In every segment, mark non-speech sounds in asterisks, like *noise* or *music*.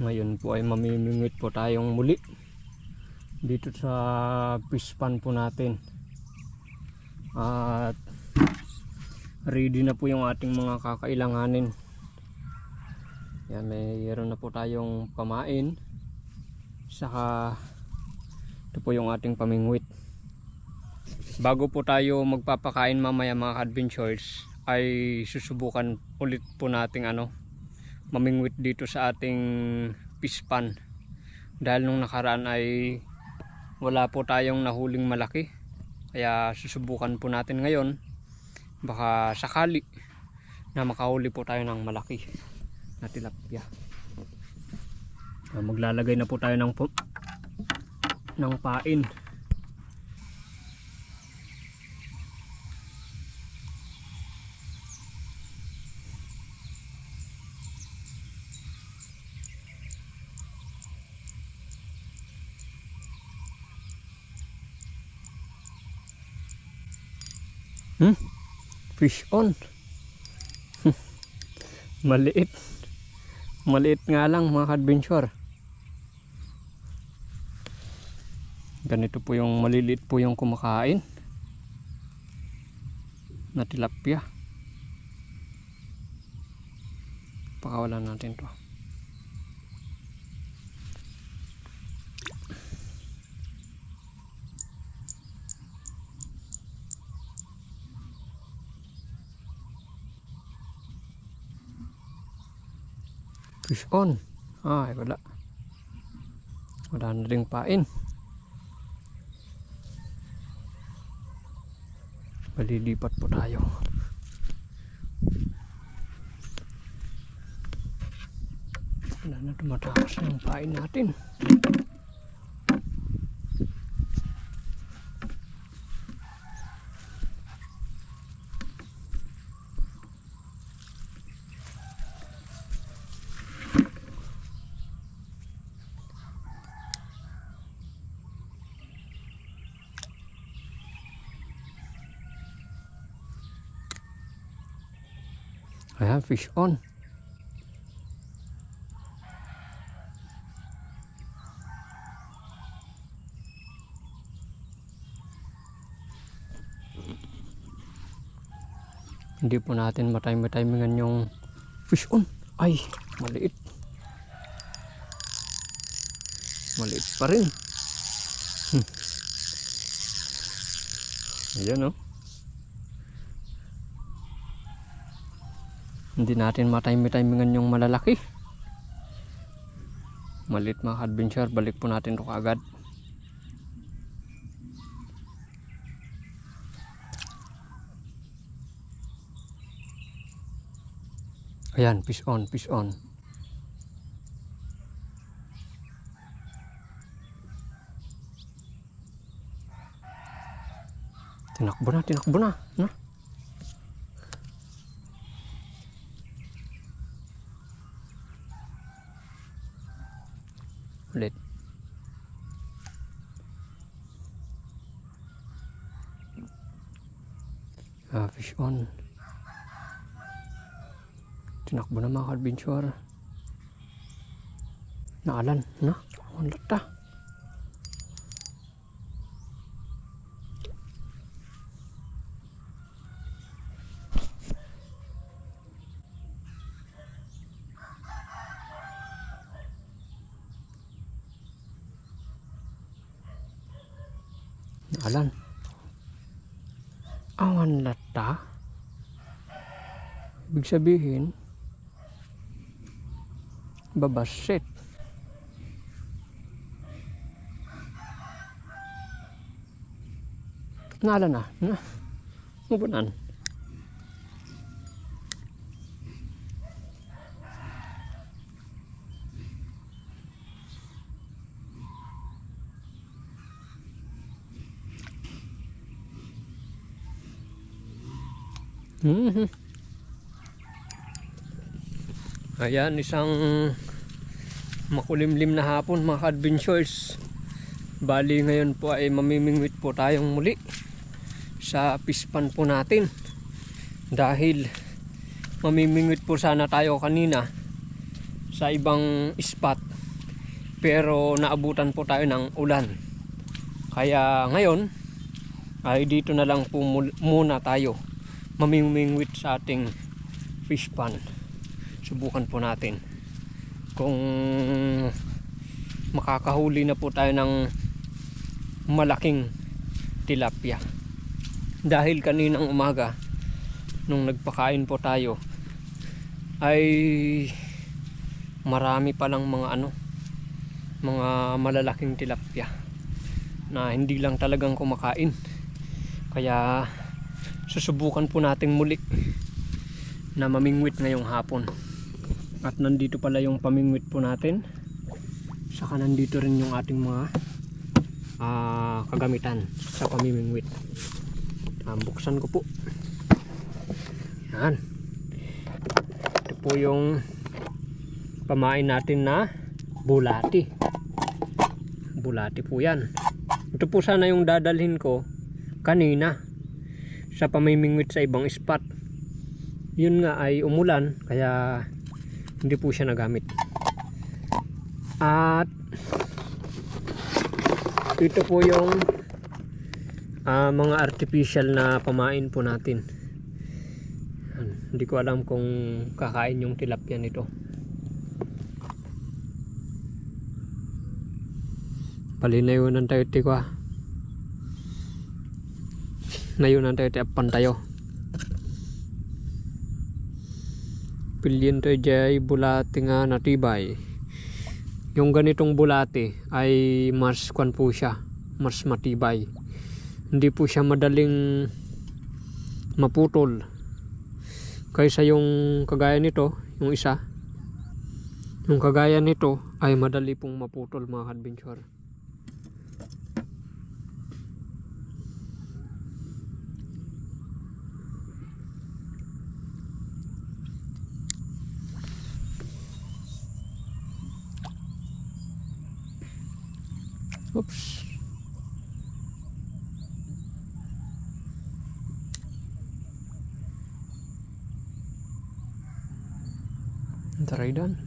Ngayon po ay mamimingwit po tayong muli dito sa fish po natin. At ready na po yung ating mga kakailanganin. Yan, mayroon na po tayong pamain. Saka ito po yung ating pamingwit. Bago po tayo magpapakain mamaya mga adventures ay susubukan ulit po nating ano mamingwit dito sa ating fish pan. Dahil nung nakaraan ay wala po tayong nahuling malaki. Kaya susubukan po natin ngayon baka sakali na makahuli po tayo ng malaki na tilapia. Ah, maglalagay na po tayo ng ng pain Hmm? Fish on. *laughs* Maliit. Maliit nga lang mga adventure. Ganito po yung maliliit po yung kumakain. Na tilapia. Pakawalan natin to. Fish on. Ay, wala. Wala na rin pain. Malilipat po tayo. Wala na tumatakas yung pain natin. Ayan, fish on. Hindi po natin matime-timingan yung fish on. Ay, maliit. Maliit pa rin. Hmm. Ayan oh. Hindi natin matime-timingan yung malalaki. Malit mga adventure balik po natin to kaagad. Ayan fish on fish on. Tinakbo na tinakbo na na ulit. Ah, fish on. Tinakbo na mga adventure. Naalan, na? Ang lata. Naalan. Awan lata. Ibig sabihin, babasit. Nala na. Na. Mubunan. Mhm. Ayan, isang makulimlim na hapon mga adventures. Bali ngayon po ay mamimingwit po tayong muli sa pispan po natin. Dahil mamimingwit po sana tayo kanina. sa ibang spot pero naabutan po tayo ng ulan kaya ngayon ay dito na lang po muna tayo mamimingwit sa ating fish pond. Subukan po natin kung makakahuli na po tayo ng malaking tilapia. Dahil kaninang umaga nung nagpakain po tayo ay marami palang mga ano mga malalaking tilapia na hindi lang talagang kumakain. Kaya susubukan po nating muli na mamingwit ngayong hapon. At nandito pala yung pamingwit po natin. Saka nandito rin yung ating mga ah, kagamitan sa pamimingwit. Ah, buksan ko po. Yan. Ito po yung pamain natin na bulati. Bulati po yan. Ito po sana yung dadalhin ko kanina sa pamimingwit sa ibang spot. Yun nga ay umulan kaya hindi po siya nagamit. At ito po yung ah, mga artificial na pamain po natin. Yan. hindi ko alam kung kakain yung tilapia nito. Palinayunan tayo tikwa nayunan tayo tiapan tayo jay bulati nga natibay yung ganitong bulati ay mas kwan po siya mas matibay hindi po siya madaling maputol kaysa yung kagaya nito yung isa. Yung kagaya nito ay madali pong maputol mga adventure Oops. Taray dan.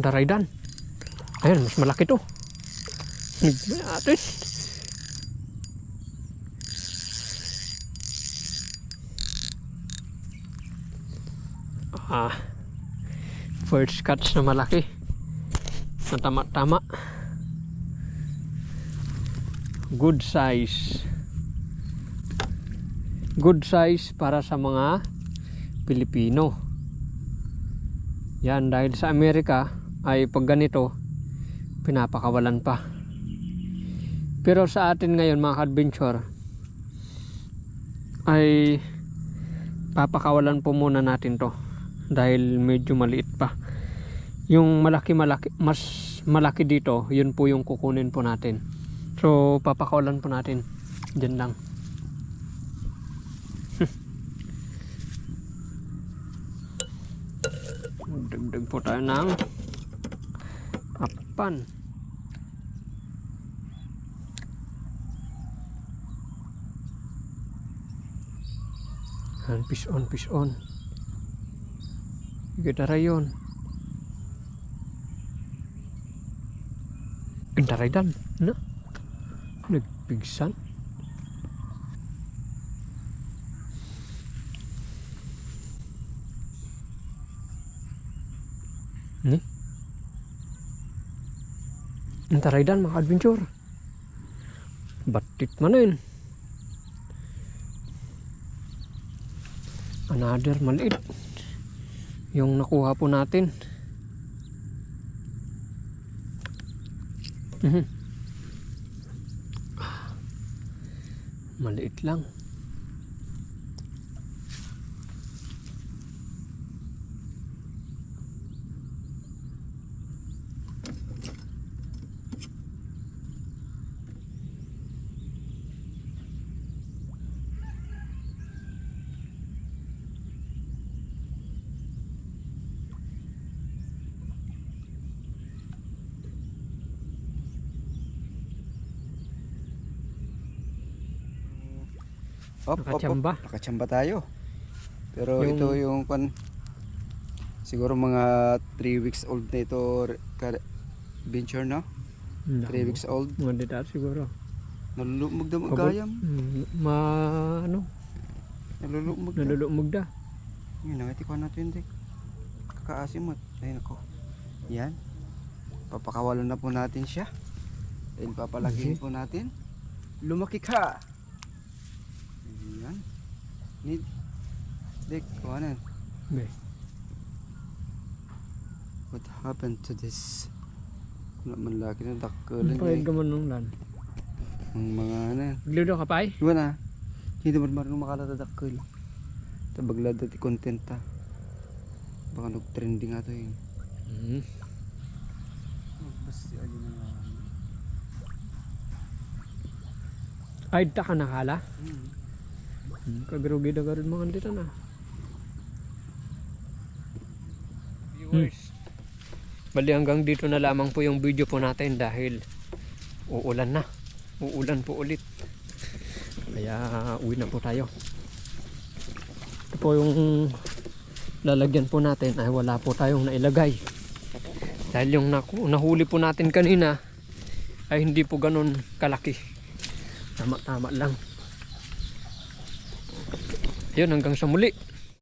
Taray dan. Ayan, mas malaki to. Atis. Ah, first catch na malaki. Na tama-tama. Good size. Good size para sa mga Pilipino. Yan, dahil sa Amerika ay pag ganito, pinapakawalan pa. Pero sa atin ngayon mga adventure ay papakawalan po muna natin to dahil medyo maliit pa. Yung malaki malaki mas malaki dito yun po yung kukunin po natin. So papakawalan po natin. Dyan lang. *laughs* Dagdag po tayo ng apan. Yan, fish on, fish on. Ganda rayon. Ganda dan, no? Nagpigsan. Ni? Ganda dan mga adventure. Batit man yun. Another maliit yung nakuha po natin Mhm. maliit lang Op, op, op. Nakachamba. Nakachamba tayo. Pero Yung- ito yung pan siguro mga 3 weeks old na ito venture no? 3 weeks old. Mga dita siguro. Nalulumog na Kabul- magayam. Mm, ma ano, Nalulumog na. nalulumog da. Yun, nakitikuan natin dik. Kakaasimot. Ayun ako. Yan. Papakawalan na po natin siya. Then papalakihin Okay. po natin. Lumaki ka! Need. Dik, kuhanan. Be. What happened to this? Wala man laki na dakkel Pahid niya. ka man nung lan. Ang mga ano. Glido ka pa eh? Iwan na. Hindi man marunong makalata dakkel. Tabaglada ti content ta. Baka nag-trending ato yun. Mm. Basta ayun na nga. Ay, ta ka nakala. Hmm. Hmm. Kagrugi da karon mga dito na. Viewers. Bali hanggang dito na lamang po yung video po natin dahil uulan na. Uulan po ulit. Kaya uwi na po tayo. Ito po yung lalagyan po natin ay wala po tayong nailagay. Dahil yung nahuli po natin kanina ay hindi po ganun kalaki. Tama-tama lang. Yun hanggang sa muli.